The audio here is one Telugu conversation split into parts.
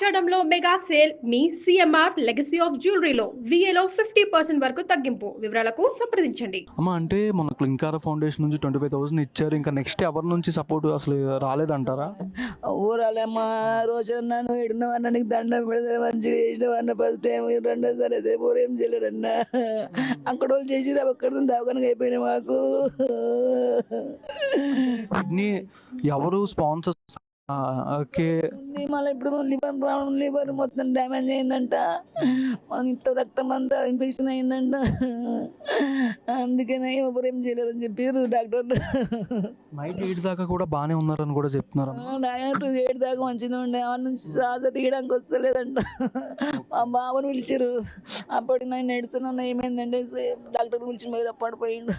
ఆషాఢంలో మెగా సేల్ మీ సిఎంఆర్ లెగసీ ఆఫ్ జ్యువెలరీలో విఏలో ఫిఫ్టీ పర్సెంట్ వరకు తగ్గింపు. వివరాలకు సంప్రదించండి. అమ్మ అంటే మన క్లింకార ఫౌండేషన్ నుంచి ట్వంటీ ఫైవ్ థౌసండ్ ఇచ్చారు. ఇంకా నెక్స్ట్ ఎవరి నుంచి సపోర్ట్ అసలు రాలేదంటారా? ఊరాలమ్మ రోజు నన్ను ఎడున్నవన్న నీకు దండం పెడితే మంచిగా చేసినవన్న ఫస్ట్ టైం రెండోసారి అయితే ఊరు ఏం చేయలేరన్న అక్కడ వాళ్ళు చేసిరు అక్కడ దవాఖానకి అయిపోయినాయి మాకు. ఎవరు స్పాన్సర్స్ ఓకే. మళ్ళీ ఇప్పుడు లివర్ ప్రాబ్లం లివర్ మొత్తం డ్యామేజ్ అయిందంట. ఇంత రక్తం అంతా ఇన్ఫెక్షన్ అయిందంట. అందుకనే ఎవరు ఏం చేయలేరని చెప్పారు డాక్టర్. నైట్ ఎయిట్ దాకా కూడా బాగానే ఉన్నారని కూడా చెప్తున్నారు డాక్టర్ ఏడు దాకా మంచిగా ఉండే. ఆ నుంచి శ్వాస తీయడానికి వస్తలేదంట. మా బావని పిలిచారు అప్పటి నేను నడుస్తున్నా ఏమైందంటే డాక్టర్ పిలిచి మీరు పడిపోయిండు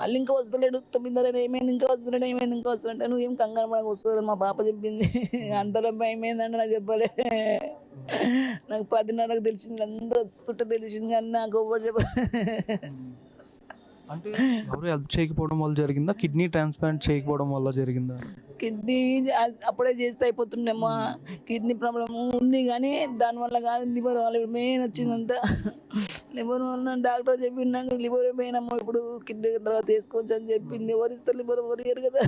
మళ్ళీ ఇంకా వస్తలేడు. తొమ్మిదిన్నర ఏమైంది? ఇంకా వస్తున్నాడు ఏమైంది? ఇంకా వస్తున్నాడు నువ్వు ఏం కంగారు పడక వస్తుంది మా పాప చెప్పింది. అంతలో భయం ఏందంటే నాకు చెప్పలే. నాకు పదిన్నరకు తెలిసింది అందరూ వస్తుంటే తెలిసింది కానీ నాకు ఎవరు చెప్పలే. అంటే ఎవరు హెల్ప్ చేయకపోవడం వల్ల జరిగిందా? కిడ్నీ ట్రాన్స్ప్లాంట్ చేయకపోవడం వల్ల జరిగిందా? కిడ్నీ అప్పుడే చేస్తే అయిపోతుండేమ్మా కిడ్నీ ప్రాబ్లం ఉంది కానీ దానివల్ల కాదు లివర్ వల్ల. ఇప్పుడు మెయిన్ వచ్చిందంతా. లివర్ వల్ల డాక్టర్ చెప్పింది నాకు లివర్ పోయినమ్మా ఇప్పుడు కిడ్నీ తర్వాత వేసుకోవచ్చు అని చెప్పింది. ఎవరు ఇస్తారు లివర్ ఎవరు కదా.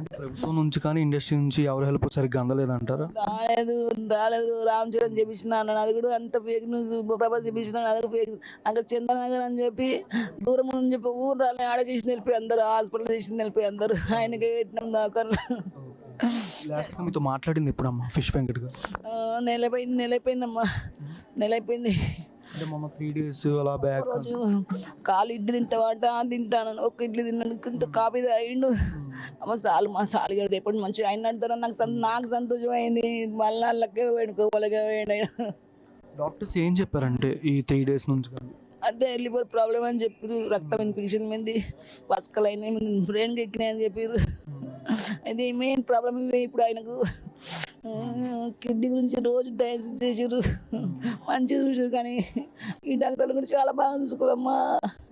అంటే ప్రభుత్వం నుంచి కానీ ఇండస్ట్రీ నుంచి ఎవరు హెల్ప్ సరిగ్గా అందలేదంటారా? రాలేదు రాలేదు. రామ్ చరణ్ చెప్పించిన అన్నాడు అది కూడా అంత ఫేక్ న్యూస్ ప్రభాస్ చెప్పించిన అది ఫేక్ అక్కడ చంద్రనగర్ అని చెప్పి దూరం అని చెప్పి ఊరు రాలే ఆడ చేసి వెళ్ళిపోయి అందరు హాస్పిటల్ చేసి వెళ్ళిపోయి అందరు. ఆయనకి పెట్టినాం దాకా లాస్ట్గా మీతో మాట్లాడింది ఎప్పుడమ్మా ఫిష్ వెంకట్ గారు? నెల అయిపోయింది నెల అయిపోయిందమ్మా నెల అయిపోయింది అంటే త్రీ డేస్ అలా బ్యాక్ రోజు కాలు ఇడ్లీ తింటావాట తింటాను. ఒక్క ఇడ్లీ తిన్నాను ఇంత కాఫీ తాగిండు. అమ్మ చాలు మా చాలు కదా రేపటి మంచిగా ఆయన అంటారు నాకు సం- నాకు సంతోషం అయింది మళ్ళీ వాళ్ళకే వేడుకోవాలిగా వేడి డాక్టర్స్ ఏం చెప్పారంటే ఈ త్రీ డేస్ నుంచి అదే లివర్ ప్రాబ్లం అని చెప్పారు రక్తం ఇన్ఫెక్షన్ మీద పసకలు అయినాయి బ్రెయిన్కి ఎక్కినాయి అని చెప్పారు అది మెయిన్ ప్రాబ్లం ఇప్పుడు ఆయనకు. కిడ్నీ గురించి రోజు డయాలసిస్ చేసారు మంచిగా చూసారు కానీ ఈ డాక్టర్లు కూడా చాలా బాగా చూసుకోరమ్మా.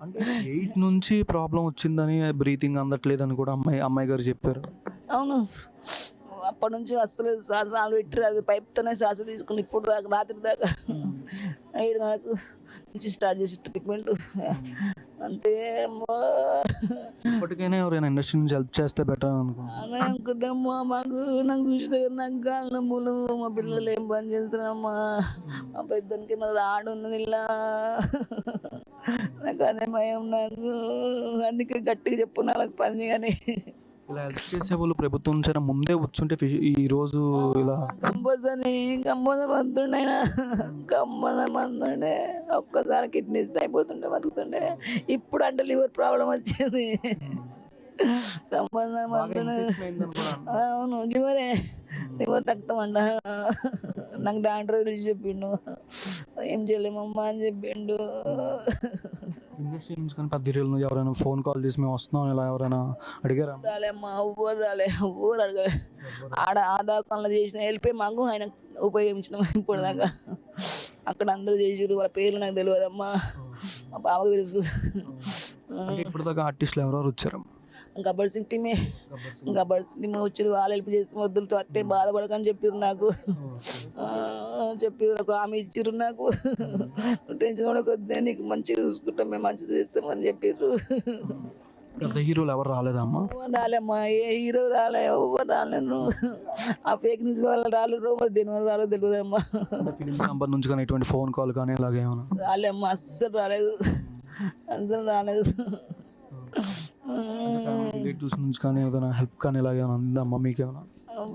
అంటే ఎయిట్ నుంచి ప్రాబ్లం వచ్చిందని బ్రీతింగ్ అందట్లేదని కూడా అమ్మాయి అమ్మాయి గారు చెప్పారు. అవును. అప్పటి నుంచి అసలు శ్వాస పెట్టారు అది పైప్తోనే శ్వాస తీసుకుని ఇప్పుడు దాకా రాత్రి దాకా ఏడు నాకు నుంచి స్టార్ట్ చేసి ట్రీట్మెంట్ అంతే అమ్మా. ఇప్పటికైనా ఎవరైనా ఇండస్ట్రీ నుంచి హెల్ప్ చేస్తే బెటర్ అనుకుంటున్నాను మాకు నాకు చూసిన నాకు గాలి మా పిల్లలు ఏం పని చేస్తున్నారమ్మా? మా పెద్దనికి నా రాడు ఉన్నది ఇలా. నాకు అదే భయం నాకు. అందుకే గట్టిగా చెప్పు నాకు పని కానీ ఇలా హెల్ప్ చేసే వాళ్ళు ప్రభుత్వం నుంచి ముందే వచ్చుంటే ఈ రోజు ఇలా కంపల్సరీ కంపల్సరీ మంతుండే కంపల్సరీ మంతుండే ఒక్కసారి కిడ్నీస్ అయిపోతుండే బతుకుతుండే. ఇప్పుడు అంటే లివర్ ప్రాబ్లం వచ్చింది. కంపల్సరీ మంతుండే అవును లివరే. లివర్ రక్తం అంట నాకు డాక్టర్ గురించి చెప్పిండు. ఏం చేయలేమమ్మా అని చెప్పిండు. నుంచి కానీ పెద్ద హీరోలు ఎవరైనా ఫోన్ కాల్ చేసి మేము వస్తున్నాం ఇలా ఎవరైనా అడిగారా? రాలే అమ్మా ఊరు రాలే ఊరు అడగలే. ఆడ ఆ దాకా చేసిన వెళ్ళిపోయి మాకు ఆయన ఉపయోగించిన ఇప్పుడు దాకా. అక్కడ అందరూ చేసారు వాళ్ళ పేర్లు నాకు తెలియదమ్మా. మా బావకు తెలుసు. అంటే ఇప్పటిదాకా ఆర్టిస్టులు ఎవరెవరు వచ్చారు గబ్బర్ సింగ్ టీమే. గబ్బర్ సింగ్. టీమ్ వచ్చారు వాళ్ళు హెల్ప్ చేస్తే వద్దులతో అట్టే బాధపడకని చెప్పారు నాకు. చెప్పారు నాకు ఆమె ఇచ్చిర్రు నాకు. టెన్షన్ కూడా కొద్దిగా నీకు మంచిగా చూసుకుంటాం మేము మంచిగా చేస్తామని చెప్పారు పెద్ద హీరోలు ఎవరు రాలేదమ్మా రాలేమ్మా ఏ హీరో రాలే ఎవరు రాలేను ఆ ఫేక్ న్యూస్ వల్ల రాలేరు మరి దేని వల్ల రాలో తెలియదమ్మా ఫిలిం నంబర్ నుంచి కానీ ఎటువంటి ఫోన్ కాల్ కానీ ఇలాగ రాలేమ్మా అస్సలు రాలేదు. అస్సలు రాలేదు. రిలేటివ్స్ నుంచి కానీ ఏదైనా హెల్ప్ కానీ ఇలాగ ఏమైనా అందమ్మా మీకు ఏమైనా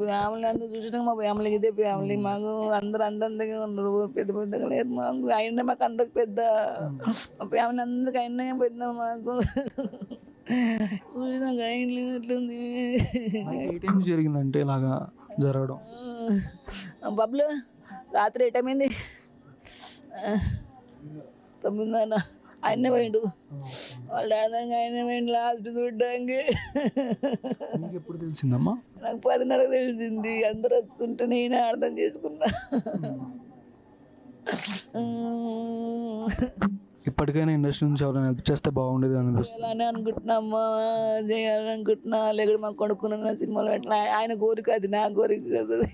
ఫ్యామిలీ అందరూ చూసినా మా ఫ్యామిలీకి ఇదే ఫ్యామిలీ మాకు అందరు అందంగా ఉన్నారు. పెద్ద పెద్దగా లేరు మాకు. ఆయన మాకు అందరికి పెద్ద. మా ఫ్యామిలీ అందరికి అయినా పెద్ద మాకు. చూసినాక ఆయన ఎట్లుంది? ఏ టైం జరిగిందంటే ఇలాగా జరగడం? బబ్లు రాత్రి ఏ టైం అయింది? తొమ్మిదిన్నర. ఆయన పోయిండు వాళ్ళ డాడీ ఆయన పోయిండు లాస్ట్ చూడ్డానికి ఎప్పుడు తెలిసిందమ్మా నాకు పదిన్నరకు తెలిసింది అందరు వస్తుంటే నేనే అర్థం చేసుకున్నా ఇప్పటికైనా ఇండస్ట్రీ నుంచి ఎవరైనా హెల్ప్ చేస్తే బాగుండేది అనిపిస్తుంది చేయాలని అనుకుంటున్నామ్మా చేయాలని అనుకుంటున్నా లేకపోతే మా కొడుకున్న సినిమాలు పెట్టిన ఆయన కోరిక అది నా కోరిక కదా